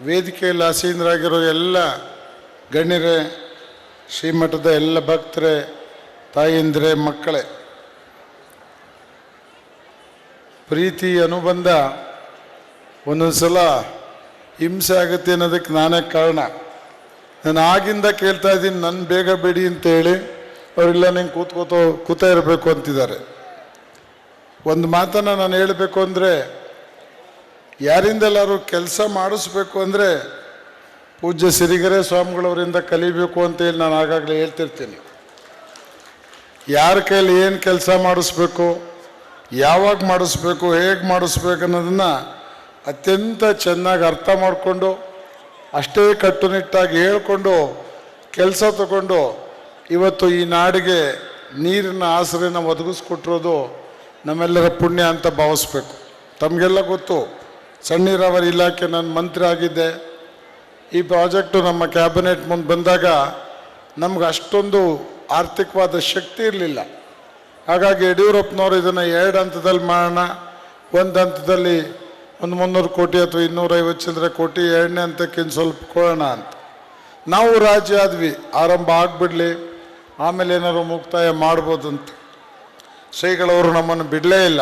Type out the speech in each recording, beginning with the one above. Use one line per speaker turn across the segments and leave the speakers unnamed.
ವೇದಿಕೆಯಲ್ಲಿ ಆಸೀನರಾಗಿರೋ ಎಲ್ಲ ಗಣ್ಯರೇ, ಶ್ರೀಮಠದ ಎಲ್ಲ ಭಕ್ತರೇ, ತಾಯಿಂದರೆ, ಮಕ್ಕಳೇ, ಪ್ರೀತಿ ಅನುಬಂಧ ಒಂದೊಂದು ಸಲ ಹಿಂಸೆ ಆಗುತ್ತೆ ಅನ್ನೋದಕ್ಕೆ ನಾನೇ ಕಾರಣ. ನಾನು ಆಗಿಂದ ಕೇಳ್ತಾ ಇದ್ದೀನಿ ನನ್ನ ಬೇಗ ಬಿಡಿ ಅಂತೇಳಿ. ಅವರೆಲ್ಲ ನಿಂಗೆ ಕೂತ್ಕೋತೋ ಕೂತಾ ಇರಬೇಕು ಅಂತಿದ್ದಾರೆ. ಒಂದು ಮಾತನ್ನು ನಾನು ಹೇಳಬೇಕು ಅಂದರೆ, ಯಾರಿಂದೆಲ್ಲರೂ ಕೆಲಸ ಮಾಡಿಸ್ಬೇಕು ಅಂದರೆ, ಪೂಜ್ಯ ಸಿರಿಗೆರೆ ಸ್ವಾಮಿಗಳವರಿಂದ ಕಲಿಬೇಕು ಅಂತೇಳಿ ನಾನು ಆಗಾಗಲೇ ಹೇಳ್ತಿರ್ತೀನಿ. ಯಾರ ಕೈಯಲ್ಲಿ ಏನು ಕೆಲಸ ಮಾಡಿಸ್ಬೇಕು, ಯಾವಾಗ ಮಾಡಿಸ್ಬೇಕು, ಹೇಗೆ ಮಾಡಿಸ್ಬೇಕು ಅನ್ನೋದನ್ನು ಅತ್ಯಂತ ಚೆನ್ನಾಗಿ ಅರ್ಥ ಮಾಡಿಕೊಂಡು, ಅಷ್ಟೇ ಕಟ್ಟುನಿಟ್ಟಾಗಿ ಹೇಳ್ಕೊಂಡು, ಕೆಲಸ ತಗೊಂಡು, ಇವತ್ತು ಈ ನಾಡಿಗೆ ನೀರಿನ ಆಸರೆನ ಒದಗಿಸ್ಕೊಟ್ಟಿರೋದು ನಮ್ಮೆಲ್ಲರ ಪುಣ್ಯ ಅಂತ ಭಾವಿಸ್ಬೇಕು. ತಮಗೆಲ್ಲ ಗೊತ್ತು ಸಣ್ಣ ನೀರಾವರಿ ಇಲಾಖೆ ನಾನು ಮಂತ್ರಿ ಆಗಿದ್ದೆ. ಈ ಪ್ರಾಜೆಕ್ಟು ನಮ್ಮ ಕ್ಯಾಬಿನೆಟ್ ಮುಂದೆ ಬಂದಾಗ ನಮ್ಗೆ ಅಷ್ಟೊಂದು ಆರ್ಥಿಕವಾದ ಶಕ್ತಿ ಇರಲಿಲ್ಲ. ಹಾಗಾಗಿ ಯಡಿಯೂರಪ್ಪನವರು ಇದನ್ನು ಎರಡು ಹಂತದಲ್ಲಿ ಮಾಡೋಣ, ಒಂದು ಹಂತದಲ್ಲಿ ಒಂದು ಮುನ್ನೂರು ಕೋಟಿ ಅಥವಾ ಇನ್ನೂರೈವತ್ತು ಚಿಲ್ಲರೆ ಕೋಟಿ, ಎರಡನೇ ಹಂತಕ್ಕಿಂತ ಸ್ವಲ್ಪ ಕೊಡೋಣ ಅಂತ. ನಾವು ರಾಜಿ ಆದ್ವಿ, ಆರಂಭ ಆಗಿಬಿಡಲಿ, ಆಮೇಲೆ ಏನಾದ್ರು ಮುಕ್ತಾಯ ಮಾಡ್ಬೋದು ಅಂತ ಶ್ರೀಗಳವರು ನಮ್ಮನ್ನು ಬಿಡಲೇ ಇಲ್ಲ.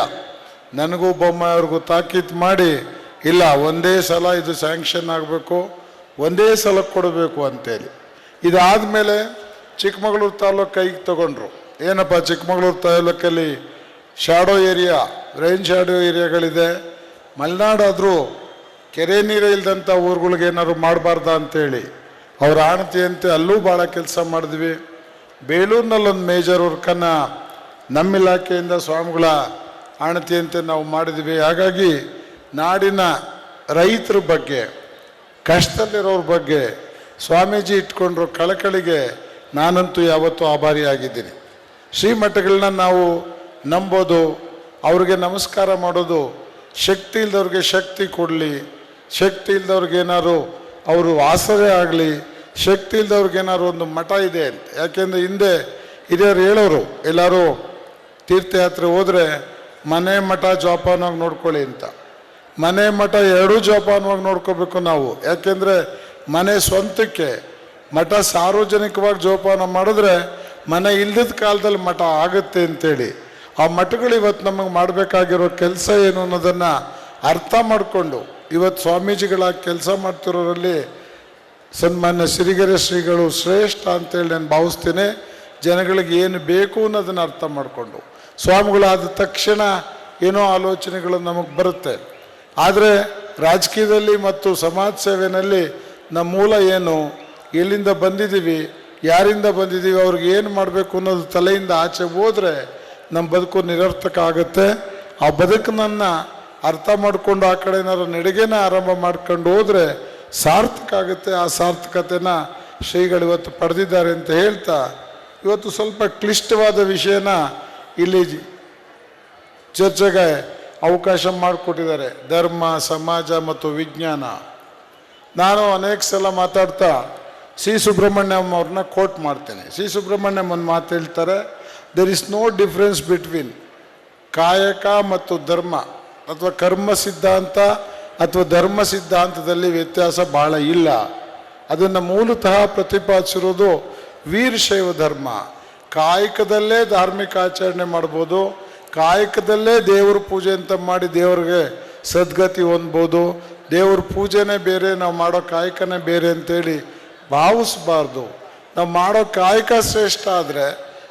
ನನಗೂ ಬೊಮ್ಮಾಯಿಯವ್ರಿಗೂ ತಾಕೀತು ಮಾಡಿ, ಇಲ್ಲ, ಒಂದೇ ಸಲ ಇದು ಸ್ಯಾಂಕ್ಷನ್ ಆಗಬೇಕು, ಒಂದೇ ಸಲ ಕೊಡಬೇಕು ಅಂತೇಳಿ. ಇದಾದಮೇಲೆ ಚಿಕ್ಕಮಗಳೂರು ತಾಲೂಕು ಕೈಗೆ ತಗೊಂಡ್ರು. ಏನಪ್ಪ, ಚಿಕ್ಕಮಗಳೂರು ತಾಲೂಕಲ್ಲಿ ಶಾಡೋ ಏರಿಯಾ ರೈನ್ ಶಾಡೋ ಏರಿಯಾಗಳಿದೆ ಮಲೆನಾಡಾದರೂ ಕೆರೆ ನೀರು ಇಲ್ಲದಂಥ ಊರುಗಳಿಗೆ ಏನಾದ್ರು ಮಾಡಬಾರ್ದ ಅಂತೇಳಿ. ಅವ್ರ ಆಣತಿಯಂತೆ ಅಲ್ಲೂ ಭಾಳ ಕೆಲಸ ಮಾಡಿದ್ವಿ. ಬೇಲೂರಿನಲ್ಲೊಂದು ಮೇಜರ್ ವರ್ಕನ್ನು ನಮ್ಮ ಇಲಾಖೆಯಿಂದ ಸ್ವಾಮಿಗಳ ಆಣತಿಯಂತೆ ನಾವು ಮಾಡಿದ್ವಿ. ಹಾಗಾಗಿ ನಾಡಿನ ರೈತರ ಬಗ್ಗೆ, ಕಷ್ಟದಲ್ಲಿರೋರ ಬಗ್ಗೆ ಸ್ವಾಮೀಜಿ ಇಟ್ಕೊಂಡ್ರು ಕಳಕಳಿಗೆ ನಾನಂತೂ ಯಾವತ್ತೂ ಆಭಾರಿಯಾಗಿದ್ದೀನಿ. ಶ್ರೀಮಠಗಳನ್ನ ನಾವು ನಂಬೋದು, ಅವ್ರಿಗೆ ನಮಸ್ಕಾರ ಮಾಡೋದು, ಶಕ್ತಿ ಇಲ್ದವ್ರಿಗೆ ಶಕ್ತಿ ಕೊಡಲಿ, ಶಕ್ತಿ ಇಲ್ದವ್ರಿಗೆ ಏನಾದ್ರು ಅವರು ಆಸರೆ ಆಗಲಿ, ಶಕ್ತಿ ಇಲ್ದವ್ರಿಗೆ ಏನಾದ್ರು ಒಂದು ಮಠ ಇದೆ ಅಂತ. ಯಾಕೆಂದರೆ ಹಿಂದೆ ಹಿರಿಯರು ಹೇಳೋರು, ಎಲ್ಲರೂ ತೀರ್ಥಯಾತ್ರೆ ಹೋದರೆ ಮನೆ ಮಠ ಜೋಪಾನವಾಗಿ ನೋಡ್ಕೊಳ್ಳಿ ಅಂತ. ಮನೆ ಮಠ ಎರಡೂ ಜೋಪಾನವಾಗಿ ನೋಡ್ಕೋಬೇಕು ನಾವು. ಯಾಕೆಂದರೆ ಮನೆ ಸ್ವಂತಕ್ಕೆ ಮಠ ಸಾರ್ವಜನಿಕವಾಗಿ ಜೋಪಾನ ಮಾಡಿದ್ರೆ ಮನೆ ಇಲ್ಲದ ಕಾಲದಲ್ಲಿ ಮಠ ಆಗುತ್ತೆ ಅಂತೇಳಿ. ಆ ಮಠಗಳು ಇವತ್ತು ನಮಗೆ ಮಾಡಬೇಕಾಗಿರೋ ಕೆಲಸ ಏನು ಅನ್ನೋದನ್ನು ಅರ್ಥ ಮಾಡಿಕೊಂಡು ಇವತ್ತು ಸ್ವಾಮೀಜಿಗಳ ಕೆಲಸ ಮಾಡ್ತಿರೋರಲ್ಲಿ ಸನ್ಮಾನ್ಯ ಸಿರಿಗೆರೆ ಶ್ರೀಗಳು ಶ್ರೇಷ್ಠ ಅಂತೇಳಿ ನಾನು ಭಾವಿಸ್ತೀನಿ. ಜನಗಳಿಗೆ ಏನು ಬೇಕು ಅನ್ನೋದನ್ನು ಅರ್ಥ ಮಾಡಿಕೊಂಡು. ಸ್ವಾಮಿಗಳಾದ ತಕ್ಷಣ ಏನೋ ಆಲೋಚನೆಗಳು ನಮಗೆ ಬರುತ್ತೆ. ಆದರೆ ರಾಜಕೀಯದಲ್ಲಿ ಮತ್ತು ಸಮಾಜ ಸೇವೆಯಲ್ಲಿ ನಮ್ಮ ಮೂಲ ಏನು? ಎಲ್ಲಿಂದ ಬಂದಿದ್ದೀವಿ? ಯಾರಿಂದ ಬಂದಿದ್ದೀವಿ? ಅವ್ರಿಗೆ ಏನು ಮಾಡಬೇಕು ಅನ್ನೋದು ತಲೆಯಿಂದ ಆಚೆ ಹೋದರೆ ನಮ್ಮ ಬದುಕು ನಿರರ್ಥಕ ಆಗುತ್ತೆ. ಆ ಬದುಕನ್ನು ಅರ್ಥ ಮಾಡಿಕೊಂಡು ಆ ಕಡೆ ಏನಾದ್ರು ನಡಿಗೆನ ಆರಂಭ ಮಾಡ್ಕೊಂಡು ಹೋದರೆ ಸಾರ್ಥಕ ಆಗುತ್ತೆ. ಆ ಸಾರ್ಥಕತೆನ ಶ್ರೀಗಳು ಇವತ್ತು ಪಡೆದಿದ್ದಾರೆ ಅಂತ ಹೇಳ್ತಾ ಇವತ್ತು ಸ್ವಲ್ಪ ಕ್ಲಿಷ್ಟವಾದ ವಿಷಯನ ಇಲ್ಲಿ ಚರ್ಚೆಗೆ ಅವಕಾಶ ಮಾಡಿಕೊಟ್ಟಿದ್ದಾರೆ. ಧರ್ಮ, ಸಮಾಜ ಮತ್ತು ವಿಜ್ಞಾನ. ನಾನು ಅನೇಕ ಸಲ ಮಾತಾಡ್ತಾ ಸಿ ಸುಬ್ರಹ್ಮಣ್ಯಂ ಅವ್ರನ್ನ ಕೋಟ್ ಮಾಡ್ತೇನೆ. ಸಿ ಸುಬ್ರಹ್ಮಣ್ಯಂ ಒಂದು ಮಾತು ಹೇಳ್ತಾರೆ there is no difference between ಕಾಯಕ ಮತ್ತು ಧರ್ಮ, ಅಥವಾ ಕರ್ಮ ಸಿದ್ಧಾಂತ ಅಥವಾ ಧರ್ಮ ಸಿದ್ಧಾಂತದಲ್ಲಿ ವ್ಯತ್ಯಾಸ ಭಾಳ ಇಲ್ಲ. ಅದನ್ನು ಮೂಲತಃ ಪ್ರತಿಪಾದಿಸಿರೋದು ವೀರಶೈವ ಧರ್ಮ. ಕಾಯಕದಲ್ಲೇ ಧಾರ್ಮಿಕ ಆಚರಣೆ ಮಾಡ್ಬೋದು, ಕಾಯಕದಲ್ಲೇ ದೇವ್ರ ಪೂಜೆ ಅಂತ ಮಾಡಿ ದೇವ್ರಿಗೆ ಸದ್ಗತಿ ಹೊಂದ್ಬೋದು. ದೇವ್ರ ಪೂಜೆನೇ ಬೇರೆ, ನಾವು ಮಾಡೋ ಕಾಯಕನೇ ಬೇರೆ ಅಂತೇಳಿ ಭಾವಿಸ್ಬಾರ್ದು. ನಾವು ಮಾಡೋ ಕಾಯಕ ಶ್ರೇಷ್ಠ ಆದರೆ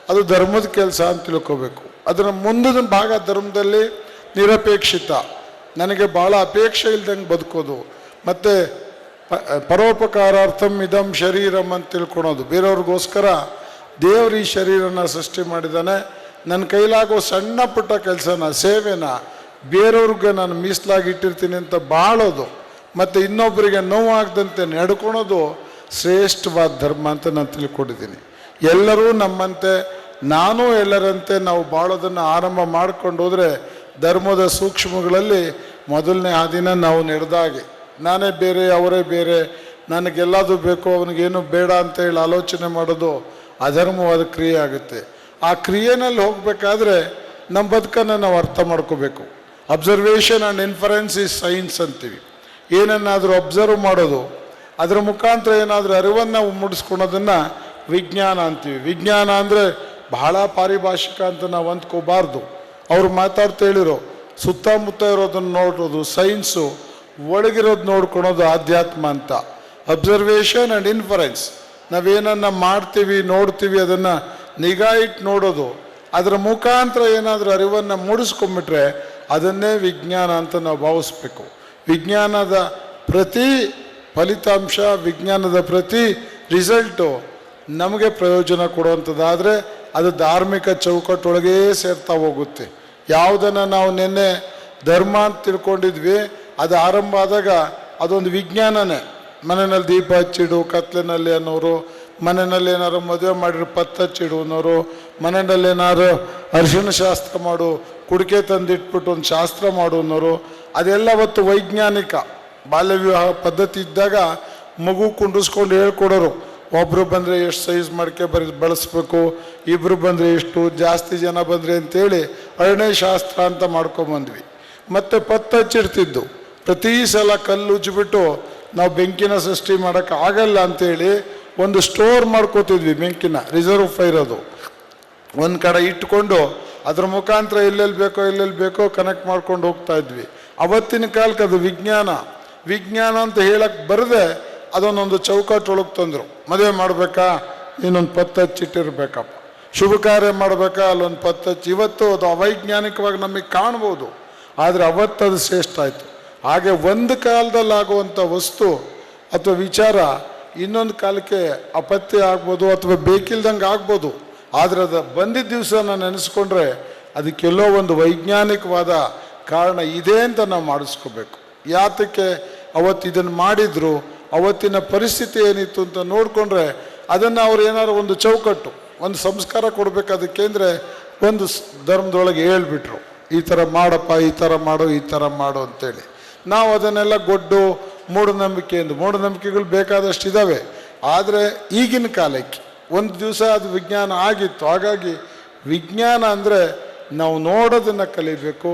ಅದು ಧರ್ಮದ ಕೆಲಸ ಅಂತ ತಿಳ್ಕೋಬೇಕು. ಅದರ ಮುಂದಿನ ಭಾಗ ಧರ್ಮದಲ್ಲಿ ನಿರಪೇಕ್ಷಿತ. ನನಗೆ ಭಾಳ ಅಪೇಕ್ಷೆ ಇಲ್ದಂಗೆ ಬದುಕೋದು. ಮತ್ತು ಪರೋಪಕಾರಾರ್ಥಂ ಇದಂ ಶರೀರಂ ಅಂತ ತಿಳ್ಕೊಳೋದು. ಬೇರೆಯವ್ರಿಗೋಸ್ಕರ ದೇವರು ಈ ಶರೀರನ ಸೃಷ್ಟಿ ಮಾಡಿದ್ದಾನೆ ನನ್ನ ಕೈಲಾಗೋ ಸಣ್ಣ ಪುಟ್ಟ ಕೆಲಸನ, ಸೇವೆನ ಬೇರೆಯವ್ರಿಗೆ ನಾನು ಮೀಸಲಾಗಿ ಇಟ್ಟಿರ್ತೀನಿ ಅಂತ ಬಾಳೋದು. ಮತ್ತು ಇನ್ನೊಬ್ಬರಿಗೆ ನೋವಾಗದಂತೆ ನಡ್ಕೊಳೋದು ಶ್ರೇಷ್ಠವಾದ ಧರ್ಮ ಅಂತ ನಾನು ತಿಳ್ಕೊಂಡಿದ್ದೀನಿ. ಎಲ್ಲರೂ ನಮ್ಮಂತೆ, ನಾನು ಎಲ್ಲರಂತೆ ನಾವು ಬಾಳೋದನ್ನು ಆರಂಭ ಮಾಡ್ಕೊಂಡು ಧರ್ಮದ ಸೂಕ್ಷ್ಮಗಳಲ್ಲಿ ಮೊದಲನೇ ದಿನ ನಾವು ನಡೆದಾಗೆ ನಾನೇ ಬೇರೆ, ಅವರೇ ಬೇರೆ. ನನಗೆಲ್ಲದು ಬೇಕು, ಅವನಿಗೇನು ಬೇಡ ಅಂತ ಹೇಳಿ ಆಲೋಚನೆ ಮಾಡೋದು ಅಧರ್ಮವಾದ ಕ್ರಿಯೆ ಆಗುತ್ತೆ. ಆ ಕ್ರಿಯೆನಲ್ಲಿ ಹೋಗಬೇಕಾದ್ರೆ ನಮ್ಮ ಬದುಕನ್ನು ನಾವು ಅರ್ಥ ಮಾಡ್ಕೋಬೇಕು. Observation and inference is science ಅಂತೀವಿ. ಏನನ್ನಾದರೂ ಅಬ್ಸರ್ವ್ ಮಾಡೋದು, ಅದರ ಮುಖಾಂತರ ಏನಾದರೂ ಅರಿವನ್ನು ಮೂಡಿಸ್ಕೊಳೋದನ್ನು ವಿಜ್ಞಾನ ಅಂತೀವಿ. ವಿಜ್ಞಾನ ಅಂದರೆ ಬಹಳ ಪಾರಿಭಾಷಿಕ ಅಂತ ನಾವು ಅಂದ್ಕೋಬಾರ್ದು. ಅವ್ರು ಮಾತಾಡ್ತಾ ಹೇಳಿರೋ, ಸುತ್ತಮುತ್ತ ಇರೋದನ್ನು ನೋಡೋದು ಸೈನ್ಸು ಒಳಗಿರೋದು ನೋಡ್ಕೊಳೋದು ಆಧ್ಯಾತ್ಮ ಅಂತ. ಅಬ್ಸರ್ವೇಷನ್ ಆ್ಯಂಡ್ ಇನ್ಫರೆನ್ಸ್ ನಾವೇನನ್ನ ಮಾಡ್ತೀವಿ, ನೋಡ್ತೀವಿ, ಅದನ್ನು ನಿಗಾ ಇಟ್ಟು ನೋಡೋದು. ಅದರ ಮುಖಾಂತರ ಏನಾದರೂ ಅರಿವನ್ನು ಮೂಡಿಸ್ಕೊಂಬಿಟ್ರೆ ಅದನ್ನೇ ವಿಜ್ಞಾನ ಅಂತ ನಾವು ಭಾವಿಸ್ಬೇಕು. ವಿಜ್ಞಾನದ ಪ್ರತಿ ಫಲಿತಾಂಶ, ವಿಜ್ಞಾನದ ಪ್ರತಿ ರಿಸಲ್ಟು ನಮಗೆ ಪ್ರಯೋಜನ ಕೊಡುವಂಥದ್ದಾದರೆ ಅದು ಧಾರ್ಮಿಕ ಚೌಕಟ್ಟೊಳಗೇ ಸೇರ್ತಾ ಹೋಗುತ್ತೆ. ಯಾವುದನ್ನು ನಾವು ನಿನ್ನೆ ಧರ್ಮ ಅಂತ ತಿಳ್ಕೊಂಡಿದ್ವಿ ಅದು ಆರಂಭ ಆದಾಗ ಅದೊಂದು ವಿಜ್ಞಾನನೇ. ಮನೆಯಲ್ಲಿ ದೀಪ ಹಚ್ಚಿಡು, ಕತ್ಲಿನಲ್ಲಿ ಅನ್ನೋರು, ಮನೆಯಲ್ಲಿ ಏನಾರು ಮದುವೆ ಮಾಡಿರೋ, ಪತ್ತ ಹಚ್ಚಿಡು ಅನ್ನೋರು, ಮನೆಯಲ್ಲಿ ಏನಾರು ಅರಿಶಿಣ ಶಾಸ್ತ್ರ ಮಾಡು, ಕುಡಿಕೆ ತಂದಿಟ್ಬಿಟ್ಟು ಒಂದು ಶಾಸ್ತ್ರ ಮಾಡು ಅನ್ನೋರು, ಅದೆಲ್ಲ ಅವತ್ತು ವೈಜ್ಞಾನಿಕ. ಬಾಲ್ಯ ವಿವಾಹ ಪದ್ಧತಿ ಇದ್ದಾಗ ಮಗು ಕುಂಡಿಸ್ಕೊಂಡು ಹೇಳ್ಕೊಡೋರು ಒಬ್ಬರು ಬಂದರೆ ಎಷ್ಟು ಸೈಜ್ ಮಾಡ್ಕೆ ಬರಿ, ಬಳಸ್ಬೇಕು ಇಬ್ಬರು ಬಂದರೆ ಎಷ್ಟು ಜಾಸ್ತಿ ಜನ ಬಂದರೆ ಅಂತೇಳಿ ಅರಣ್ಯ ಶಾಸ್ತ್ರ ಅಂತ ಮಾಡ್ಕೊಂಬಂದ್ವಿ. ಮತ್ತು ಪತ್ತ ಹಚ್ಚಿಡ್ತಿದ್ದು. ಪ್ರತಿ ಸಲ ಕಲ್ಲು ಉಜ್ಜಿಬಿಟ್ಟು ನಾವು ಬೆಂಕಿನ ಸೃಷ್ಟಿ ಮಾಡೋಕ್ಕೆ ಆಗಲ್ಲ ಅಂತೇಳಿ ಒಂದು ಸ್ಟೋರ್ ಮಾಡ್ಕೋತಿದ್ವಿ ಬೆಂಕಿನ ರಿಸರ್ವ್ ಫೈರ್ ಅದು. ಒಂದು ಕಡೆ ಇಟ್ಕೊಂಡು ಅದ್ರ ಮುಖಾಂತರ ಎಲ್ಲೆಲ್ಲಿ ಬೇಕೋ ಎಲ್ಲೆಲ್ಲಿ ಬೇಕೋ ಕನೆಕ್ಟ್ ಮಾಡ್ಕೊಂಡು ಹೋಗ್ತಾ ಇದ್ವಿ. ಅವತ್ತಿನ ಕಾಲಕ್ಕೆ ಅದು ವಿಜ್ಞಾನ. ವಿಜ್ಞಾನ ಅಂತ ಹೇಳಕ್ಕೆ ಬರದೆ ಅದನ್ನೊಂದು ಚೌಕಟ್ಟೊಳಗೆ ತಂದರು. ಮದುವೆ ಮಾಡಬೇಕಾ? ಇನ್ನೊಂದು ಪತ್ತು ಹಚ್ಚಿಟ್ಟಿರ್ಬೇಕಪ್ಪ ಶುಭ ಕಾರ್ಯ ಮಾಡಬೇಕಾ? ಅಲ್ಲೊಂದು ಪತ್ತ ಹಚ್ಚಿ. ಇವತ್ತು ಅದು ಅವೈಜ್ಞಾನಿಕವಾಗಿ ನಮಗೆ ಕಾಣ್ಬೋದು. ಆದರೆ ಅವತ್ತದು ಶ್ರೇಷ್ಠ ಆಯಿತು. ಹಾಗೆ ಒಂದು ಕಾಲದಲ್ಲಿ ಆಗುವಂಥ ವಸ್ತು ಅಥವಾ ವಿಚಾರ ಇನ್ನೊಂದು ಕಾಲಕ್ಕೆ ಅಪತ್ಯ ಆಗ್ಬೋದು ಅಥವಾ ಬೇಕಿಲ್ದಂಗೆ ಆಗ್ಬೋದು. ಆದರೆ ಅದು ಬಂದಿದ್ದ ದಿವಸ ನಾನು ನೆನೆಸ್ಕೊಂಡ್ರೆ ಅದಕ್ಕೆಲ್ಲೋ ಒಂದು ವೈಜ್ಞಾನಿಕವಾದ ಕಾರಣ ಇದೆ ಅಂತ ನಾವು ಮಾಡಿಸ್ಕೋಬೇಕು. ಯಾತಕ್ಕೆ ಅವತ್ತು ಇದನ್ನು ಮಾಡಿದ್ರು, ಅವತ್ತಿನ ಪರಿಸ್ಥಿತಿ ಏನಿತ್ತು ಅಂತ ನೋಡಿಕೊಂಡ್ರೆ ಅದನ್ನು ಅವ್ರು ಏನಾದ್ರು ಒಂದು ಚೌಕಟ್ಟು, ಒಂದು ಸಂಸ್ಕಾರ ಕೊಡಬೇಕಾದಕ್ಕೆ ಅಂದರೆ ಒಂದು ಧರ್ಮದೊಳಗೆ ಹೇಳ್ಬಿಟ್ರು. ಈ ಥರ ಮಾಡಪ್ಪ, ಈ ಥರ ಮಾಡು, ಈ ಥರ ಮಾಡು ಅಂತೇಳಿ. ನಾವು ಅದನ್ನೆಲ್ಲ ಗೊಡ್ಡು, ಮೂಢನಂಬಿಕೆ ಎಂದು. ಮೂಢನಂಬಿಕೆಗಳು ಬೇಕಾದಷ್ಟು ಇದ್ದಾವೆ ಆದರೆ ಈಗಿನ ಕಾಲಕ್ಕೆ ಒಂದು ದಿವಸ ಅದು ವಿಜ್ಞಾನ ಆಗಿತ್ತು. ಹಾಗಾಗಿ ವಿಜ್ಞಾನ ಅಂದರೆ ನಾವು ನೋಡೋದನ್ನು ಕಲಿಬೇಕು,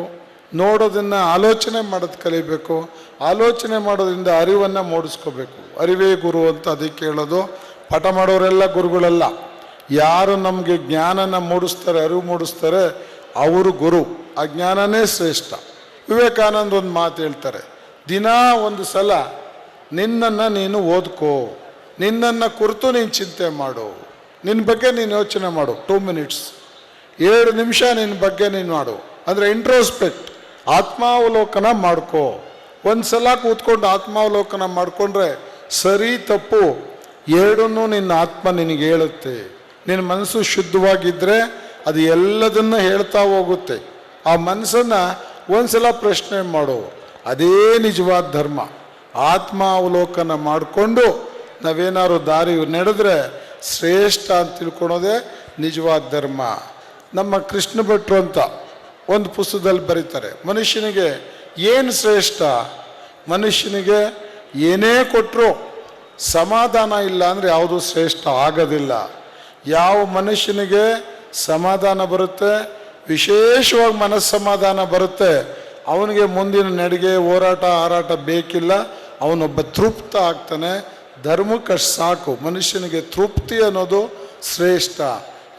ನೋಡೋದನ್ನು ಆಲೋಚನೆ ಮಾಡೋದು ಕಲಿಬೇಕು, ಆಲೋಚನೆ ಮಾಡೋದ್ರಿಂದ ಅರಿವನ್ನು ಮೂಡಿಸ್ಕೋಬೇಕು. ಅರಿವೇ ಗುರು ಅಂತ ಅದಕ್ಕೆ ಹೇಳೋದು. ಪಾಠ ಮಾಡೋರೆಲ್ಲ ಗುರುಗಳಲ್ಲ. ಯಾರು ನಮಗೆ ಜ್ಞಾನನ ಮೂಡಿಸ್ತಾರೆ, ಅರಿವು ಮೂಡಿಸ್ತಾರೆ, ಅವರು ಗುರು. ಆ ಜ್ಞಾನನೇ ಶ್ರೇಷ್ಠ. ವಿವೇಕಾನಂದ ಒಂದು ಮಾತು ಹೇಳ್ತಾರೆ, ದಿನಾ ಒಂದು ಸಲ ನಿನ್ನನ್ನು ನೀನು ಓದ್ಕೋ, ನಿನ್ನನ್ನು ಕುರಿತು ನೀನು ಚಿಂತೆ ಮಾಡು ನಿನ್ನ ಬಗ್ಗೆ ನೀನು ಯೋಚನೆ ಮಾಡು ಟೂ ಮಿನಿಟ್ಸ್ ಏಳು ನಿಮಿಷ ನಿನ್ನ ಬಗ್ಗೆ ನೀನು ಮಾಡು, ಅಂದರೆ ಇಂಟ್ರೋಸ್ಪೆಕ್ಟ್ ಆತ್ಮಾವಲೋಕನ ಮಾಡ್ಕೋ. ಒಂದು ಸಲ ಕೂತ್ಕೊಂಡು ಆತ್ಮಾವಲೋಕನ ಮಾಡಿಕೊಂಡ್ರೆ ಸರಿ ತಪ್ಪು, ಎರಡನ್ನೂ ನಿನ್ನ ಆತ್ಮ ನಿನಗೆ ಹೇಳುತ್ತೆ. ನಿನ್ನ ಮನಸ್ಸು ಶುದ್ಧವಾಗಿದ್ದರೆ ಅದು ಎಲ್ಲದನ್ನು ಹೇಳ್ತಾ ಹೋಗುತ್ತೆ. ಆ ಮನಸ್ಸನ್ನು ಒಂದ್ಸಲ ಪ್ರಶ್ನೆ ಮಾಡೋ. ಅದೇ ನಿಜವಾದ ಧರ್ಮ. ಆತ್ಮಾವಲೋಕನ ಮಾಡಿಕೊಂಡು ನಾವೇನಾದ್ರು ದಾರಿ ನಡೆದ್ರೆ ಶ್ರೇಷ್ಠ ಅಂತ ತಿಳ್ಕೊಳೋದೇ ನಿಜವಾದ ಧರ್ಮ. ನಮ್ಮ ಕೃಷ್ಣ ಭಟ್ರು ಅಂತ ಒಂದು ಪುಸ್ತಕದಲ್ಲಿ ಬರೀತಾರೆ, ಮನುಷ್ಯನಿಗೆ ಏನು ಶ್ರೇಷ್ಠ? ಮನುಷ್ಯನಿಗೆ ಏನೇ ಕೊಟ್ಟರು ಸಮಾಧಾನ ಇಲ್ಲ ಅಂದರೆ ಯಾವುದು ಶ್ರೇಷ್ಠ? ಆಗೋದಿಲ್ಲ. ಯಾವ ಮನುಷ್ಯನಿಗೆ ಸಮಾಧಾನ ಬರುತ್ತೆ? ವಿಶೇಷವಾಗಿ ಮನಸ್ಸಮಾಧಾನ ಬರುತ್ತೆ. ಅವನಿಗೆ ಮುಂದಿನ ನಡಿಗೆ, ಹೋರಾಟ, ಹಾರಾಟ ಬೇಕಿಲ್ಲ. ಅವನೊಬ್ಬ ತೃಪ್ತ ಆಗ್ತಾನೆ. ಧರ್ಮಕ್ಕೆ ಸಾಕು. ಮನುಷ್ಯನಿಗೆ ತೃಪ್ತಿ ಅನ್ನೋದು ಶ್ರೇಷ್ಠ.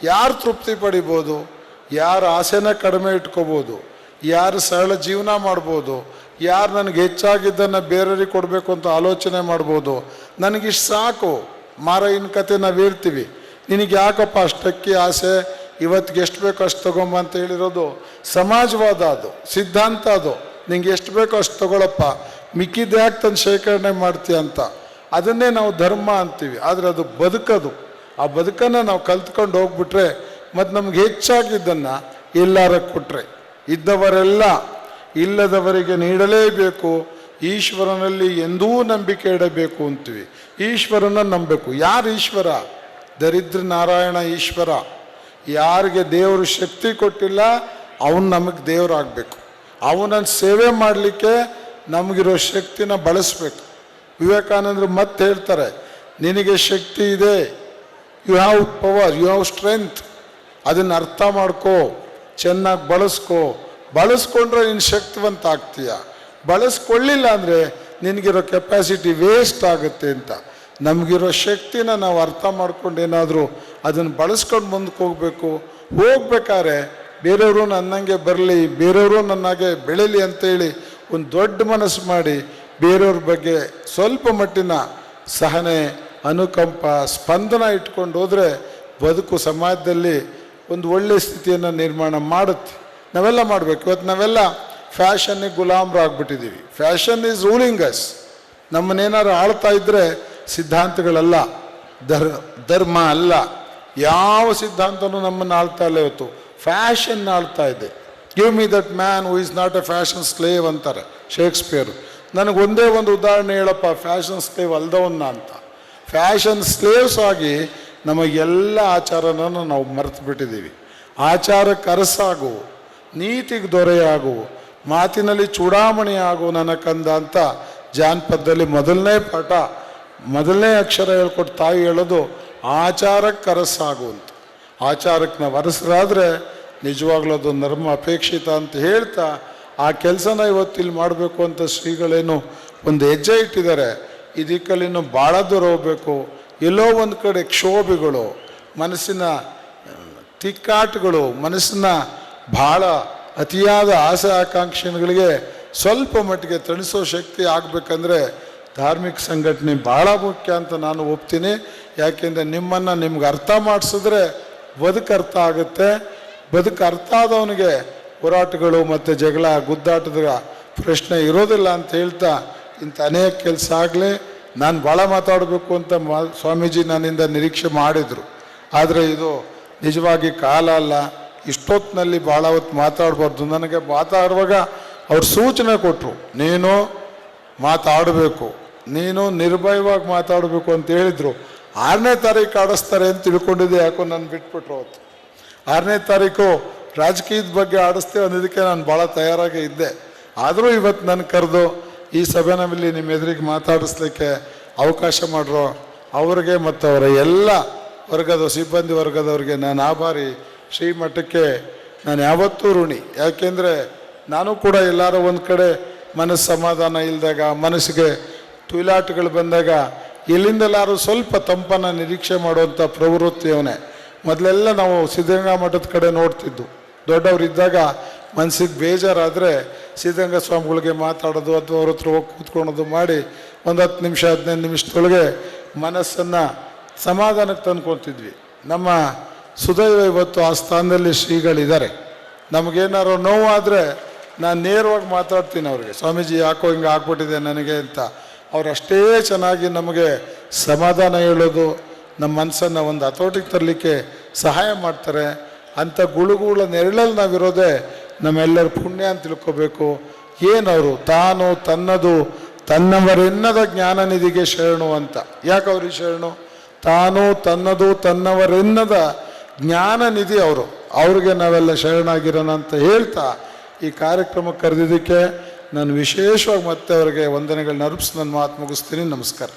ಯಾರು ತೃಪ್ತಿ ಪಡಿಬೋದು? ಯಾರು ಆಸೆನ ಕಡಿಮೆ ಇಟ್ಕೋಬೋದು? ಯಾರು ಸರಳ ಜೀವನ ಮಾಡ್ಬೋದು? ಯಾರು ನನಗೆ ಹೆಚ್ಚಾಗಿದ್ದನ್ನು ಬೇರೆಯವ್ರಿಗೆ ಕೊಡಬೇಕು ಅಂತ ಆಲೋಚನೆ ಮಾಡ್ಬೋದು? ನನಗಿಷ್ಟು ಸಾಕು. ಮಾರ ಇನ್ ಕತೆ ನಾವು ಹೇಳ್ತೀವಿ. ನಿನಗೆ ಯಾಕಪ್ಪ ಅಷ್ಟಕ್ಕೆ ಆಸೆ? ಇವತ್ತಿಗೆ ಎಷ್ಟು ಬೇಕೋ ಅಷ್ಟು ತಗೊಂಬ ಅಂತ ಹೇಳಿರೋದು ಸಮಾಜವಾದ ಅದು, ಸಿದ್ಧಾಂತ ಅದು. ನಿಂಗೆ ಎಷ್ಟು ಬೇಕೋ ಅಷ್ಟು ತಗೊಳಪ್ಪ. ಮಿಕ್ಕಿದ್ದೆ ಯಾಕೆ ತಂದು ಶೇಖರಣೆ ಮಾಡ್ತೀಯ ಅಂತ. ಅದನ್ನೇ ನಾವು ಧರ್ಮ ಅಂತೀವಿ, ಆದರೆ ಅದು ಬದುಕೋದು. ಆ ಬದುಕನ್ನು ನಾವು ಕಲ್ತ್ಕೊಂಡು ಹೋಗ್ಬಿಟ್ರೆ ಮತ್ತು ನಮ್ಗೆ ಹೆಚ್ಚಾಗಿದ್ದನ್ನು ಎಲ್ಲಾರ ಕೊಟ್ಟರೆ ಇದ್ದವರೆಲ್ಲ ಇಲ್ಲದವರಿಗೆ ನೀಡಲೇಬೇಕು. ಈಶ್ವರನಲ್ಲಿ ಎಂದೂ ನಂಬಿಕೆ ಇಡಬೇಕು ಅಂತೀವಿ. ಈಶ್ವರನ ನಂಬಬೇಕು. ಯಾರು ಈಶ್ವರ? ದರಿದ್ರ ನಾರಾಯಣ ಈಶ್ವರ. ಯಾರಿಗೆ ದೇವರು ಶಕ್ತಿ ಕೊಟ್ಟಿಲ್ಲ, ಅವನು ನಮಗೆ ದೇವರಾಗಬೇಕು ಅವನನ್ನು ಸೇವೆ ಮಾಡಲಿಕ್ಕೆ ನಮಗಿರೋ ಶಕ್ತಿನ ಬಳಸಬೇಕು. ವಿವೇಕಾನಂದರು ಮತ್ತೆ ಹೇಳ್ತಾರೆ, ನಿನಗೆ ಶಕ್ತಿ ಇದೆ you have power you have strength ಅದನ್ನು ಅರ್ಥ ಮಾಡ್ಕೋ, ಚೆನ್ನಾಗಿ ಬಳಸ್ಕೋ. ಬಳಸ್ಕೊಂಡ್ರೆ ನೀನು ಶಕ್ತಿವಂತ ಆಗ್ತೀಯ. ಬಳಸ್ಕೊಳ್ಳಿಲ್ಲ ಅಂದರೆ ನಿನಗಿರೋ ಕೆಪಾಸಿಟಿ ವೇಸ್ಟ್ ಆಗುತ್ತೆ ಅಂತ. ನಮಗಿರೋ ಶಕ್ತಿನ ನಾವು ಅರ್ಥ ಮಾಡ್ಕೊಂಡು ಏನಾದರೂ ಅದನ್ನು ಬಳಸ್ಕೊಂಡು ಮುಂದಕ್ಕೆ ಹೋಗಬೇಕು. ಹೋಗ್ಬೇಕಾದ್ರೆ ಬೇರೆಯವರು ನನ್ನಂಗೆ ಬರಲಿ, ಬೇರೆಯವರು ನನ್ನಾಗೆ ಬೆಳೀಲಿ ಅಂತೇಳಿ ಒಂದು ದೊಡ್ಡ ಮನಸ್ಸು ಮಾಡಿ ಬೇರೆಯವ್ರ ಬಗ್ಗೆ ಸ್ವಲ್ಪ ಮಟ್ಟಿನ ಸಹನೆ, ಅನುಕಂಪ, ಸ್ಪಂದನ ಇಟ್ಕೊಂಡು ಹೋದರೆ ಬದುಕು ಸಮಾಜದಲ್ಲಿ ಒಂದು ಒಳ್ಳೆಯ ಸ್ಥಿತಿಯನ್ನು ನಿರ್ಮಾಣ ಮಾಡುತ್ತೆ. ನಾವೆಲ್ಲ ಮಾಡಬೇಕು. ಇವತ್ತು ನಾವೆಲ್ಲ ಫ್ಯಾಷನ್ನಿಗೆ ಗುಲಾಮ್ರಾಗ್ಬಿಟ್ಟಿದ್ದೀವಿ ಫ್ಯಾಷನ್ ಈಸ್ ರೂಲಿಂಗ್ ಅಸ್ ನಮ್ಮನ್ನೇನಾದ್ರು ಆಳ್ತಾ ಇದ್ದರೆ ಸಿದ್ಧಾಂತಗಳಲ್ಲ. ಧರ್ ಧರ್ಮ ಅಲ್ಲ. ಯಾವ ಸಿದ್ಧಾಂತನೂ ನಮ್ಮನ್ನು ಆಳ್ತಾ ಇಲ್ಲ ಇವತ್ತು. ಫ್ಯಾಷನ್ ಆಳ್ತಾ ಇದೆ. Give me that man who is not a fashion slave ಅಂತಾರೆ ಶೇಕ್ಸ್ಪಿಯರ್ ನನಗೆ ಒಂದೇ ಒಂದು ಉದಾಹರಣೆ ಹೇಳಪ್ಪ ಫ್ಯಾಷನ್ ಸ್ಲೇವ್ ಅಲ್ದವನ್ನ ಅಂತ. ಫ್ಯಾಷನ್ ಸ್ಲೇವ್ಸ್ ಆಗಿ ನಮಗೆಲ್ಲ ಆಚಾರನ ನಾವು ಮರೆತು ಬಿಟ್ಟಿದ್ದೀವಿ ಆಚಾರ ಕರಸಾಗು, ನೀತಿಗೆ ದೊರೆಯಾಗು, ಮಾತಿನಲ್ಲಿ ಚೂಡಾಮಣಿ ಆಗು ನನ್ನ ಕಂದ ಅಂತ ಜಾನಪದದಲ್ಲಿ ಮೊದಲನೇ ಪಾಠ, ಮೊದಲನೇ ಅಕ್ಷರ ಹೇಳ್ಕೊಟ್ಟು ತಾಯಿ ಹೇಳೋದು ಆಚಾರಕ್ಕೆ ಅರಸಾಗು ಅಂತ ಆಚಾರಕ್ಕೆ ನಾವು ಅರಸರಾದರೆ ನಿಜವಾಗ್ಲೂ ಅದು ನರ್ಮ ಅಪೇಕ್ಷಿತ ಅಂತ ಹೇಳ್ತಾ ಆ ಕೆಲಸನ ಇವತ್ತು ಇಲ್ಲಿ ಮಾಡಬೇಕು ಅಂತ ಶ್ರೀಗಳೇನು ಒಂದು ಹೆಜ್ಜೆ ಇಟ್ಟಿದ್ದಾರೆ. ಇದಕ್ಕಲ್ಲಿ ಇನ್ನು ಭಾಳ ದೂರ ಹೋಗಬೇಕು. ಎಲ್ಲೋ ಒಂದು ಕಡೆ ಕ್ಷೋಭೆಗಳು, ಮನಸ್ಸಿನ, ತಿಕ್ಕಾಟಗಳು, ಮನಸ್ಸಿನ ಭಾಳ ಅತಿಯಾದ ಆಸೆ ಆಕಾಂಕ್ಷೆಗಳಿಗೆ ಸ್ವಲ್ಪ ಮಟ್ಟಿಗೆ ತಣಿಸೋ ಶಕ್ತಿ ಆಗಬೇಕಂದ್ರೆ ಧಾರ್ಮಿಕ ಸಂಘಟನೆ ಭಾಳ ಮುಖ್ಯ ಅಂತ ನಾನು ಒಪ್ತೀನಿ. ಯಾಕೆಂದರೆ ನಿಮ್ಮನ್ನು ನಿಮ್ಗೆ ಅರ್ಥ ಮಾಡಿಸಿದ್ರೆ ಬದುಕು ಅರ್ಥ ಆಗುತ್ತೆ. ಬದುಕು ಅರ್ಥ ಆದವನಿಗೆ ಹೋರಾಟಗಳು ಮತ್ತು ಜಗಳ, ಗುದ್ದಾಟದ ಪ್ರಶ್ನೆ ಇರೋದಿಲ್ಲ ಅಂತ ಹೇಳ್ತಾ ಇಂಥ ಅನೇಕ ಕೆಲಸ ಆಗಲಿ. ನಾನು ಭಾಳ ಮಾತಾಡಬೇಕು ಅಂತ ಸ್ವಾಮೀಜಿ ನನ್ನಿಂದ ನಿರೀಕ್ಷೆ ಮಾಡಿದರು. ಆದರೆ ಇದು ನಿಜವಾಗಿ ಕಾಲ ಅಲ್ಲ. ಇಷ್ಟೊತ್ತಿನಲ್ಲಿ ಭಾಳ ಹೊತ್ತು ಮಾತಾಡಬಾರ್ದು. ನನಗೆ ಮಾತಾಡುವಾಗ ಅವ್ರು ಸೂಚನೆ ಕೊಟ್ಟರು ನೀನು ಮಾತಾಡಬೇಕು. ನೀನು ನಿರ್ಭಯವಾಗಿ ಮಾತಾಡಬೇಕು ಅಂತ ಹೇಳಿದರು. ಆರನೇ ತಾರೀಕು ಆಡಿಸ್ತಾರೆ ಅಂತ ತಿಳ್ಕೊಂಡಿದ್ದೆ, ಯಾಕೋ ನಾನು ಬಿಟ್ಬಿಟ್ರು ಅವತ್ತು. ಆರನೇ ತಾರೀಕು ರಾಜಕೀಯದ ಬಗ್ಗೆ ಆಡಿಸ್ತೇವೆ ಅನ್ನೋದಕ್ಕೆ ನಾನು ಭಾಳ ತಯಾರಾಗಿ ಇದ್ದೆ. ಆದರೂ ಇವತ್ತು ನನ್ನ ಕರೆದು ಈ ಸಭೆ ನಮ್ಮಲ್ಲಿ ನಿಮ್ಮ ಎದುರಿಗೆ ಮಾತಾಡಿಸ್ಲಿಕ್ಕೆ ಅವಕಾಶ ಮಾಡ್ರು ಅವ್ರಿಗೆ ಮತ್ತು ಅವರ ಎಲ್ಲ ವರ್ಗದ ಸಿಬ್ಬಂದಿ ವರ್ಗದವ್ರಿಗೆ ನಾನು ಆಭಾರಿ. ಶ್ರೀಮಠಕ್ಕೆ ನಾನು ಯಾವತ್ತೂ ಋಣಿ. ಯಾಕೆಂದರೆ ನಾನು ಕೂಡ ಎಲ್ಲರೂ ಒಂದು ಕಡೆ ಮನಸ್ಸು ಸಮಾಧಾನ ಇಲ್ಲದಾಗ ಮನಸ್ಸಿಗೆ ತುಲಾಟಗಳು ಬಂದಾಗ ಎಲ್ಲಿಂದಲಾರು ಸ್ವಲ್ಪ ತಂಪನ್ನು ನಿರೀಕ್ಷೆ ಮಾಡುವಂಥ ಪ್ರವೃತ್ತಿಯವನೇ ಮೊದಲೆಲ್ಲ ನಾವು ಸಿದ್ಧಗಂಗಾ ಮಠದ ಕಡೆ ನೋಡ್ತಿದ್ದು. ದೊಡ್ಡವರಿದ್ದಾಗ ಮನಸ್ಸಿಗೆ ಬೇಜಾರಾದರೆ ಸಿದ್ಧಗಂಗಾ ಸ್ವಾಮಿಗಳಿಗೆ ಮಾತಾಡೋದು ಅಥವಾ ಅವ್ರ ಹತ್ರ ಹೋಗಿ ಕೂತ್ಕೊಳೋದು ಮಾಡಿ ಒಂದು ಹತ್ತು ನಿಮಿಷ, ಹದಿನೈದು ನಿಮಿಷದೊಳಗೆ ಮನಸ್ಸನ್ನು ಸಮಾಧಾನಕ್ಕೆ ತಂದ್ಕೊತಿದ್ವಿ ನಮ್ಮ ಸುದೈವ ಇವತ್ತು ಆ ಸ್ಥಾನದಲ್ಲಿ ಶ್ರೀಗಳಿದ್ದಾರೆ. ನಮಗೇನಾದ್ರು ನೋವಾದರೆ ನಾನು ನೇರವಾಗಿ ಮಾತಾಡ್ತೀನಿ ಅವ್ರಿಗೆ. ಸ್ವಾಮೀಜಿ ಯಾಕೋ ಹಿಂಗೆ ಆಗ್ಬಿಟ್ಟಿದೆ ನನಗೆ ಅಂತ. ಅವ್ರು ಅಷ್ಟೇ ಚೆನ್ನಾಗಿ ನಮಗೆ ಸಮಾಧಾನ ಹೇಳೋದು, ನಮ್ಮ ಮನಸ್ಸನ್ನು ಒಂದು ಹತೋಟಿಗೆ ತರಲಿಕ್ಕೆ ಸಹಾಯ ಮಾಡ್ತಾರೆ. ಅಂಥ ಗುಳುಗುಳ ನೆರಳಲ್ಲಿ ನಾವಿರೋದೇ ನಮ್ಮೆಲ್ಲರ ಪುಣ್ಯ ಅಂತ ತಿಳ್ಕೊಬೇಕು. ಏನವರು? ತಾನು ತನ್ನದು, ತನ್ನವರೆನ್ನದ ಜ್ಞಾನ ನಿಧಿಗೆ ಶರಣು ಅಂತ. ಯಾಕೆ ಅವ್ರಿಗೆ ಶರಣು? ತಾನು ತನ್ನದು, ತನ್ನವರೆನ್ನದ ಜ್ಞಾನ ನಿಧಿ ಅವರು. ಅವ್ರಿಗೆ ನಾವೆಲ್ಲ ಶರಣಾಗಿರೋಣ ಅಂತ ಹೇಳ್ತಾ ಈ ಕಾರ್ಯಕ್ರಮಕ್ಕೆ ಕರೆದಿದ್ದಕ್ಕೆ ನಾನು ವಿಶೇಷವಾಗಿ ಮತ್ತೆ ಅವರಿಗೆ ವಂದನೆಗಳನ್ನ ಅರ್ಪಿಸಿ ನನ್ನ ಮಾತು ಮುಗಿಸ್ತೀನಿ. ನಮಸ್ಕಾರ.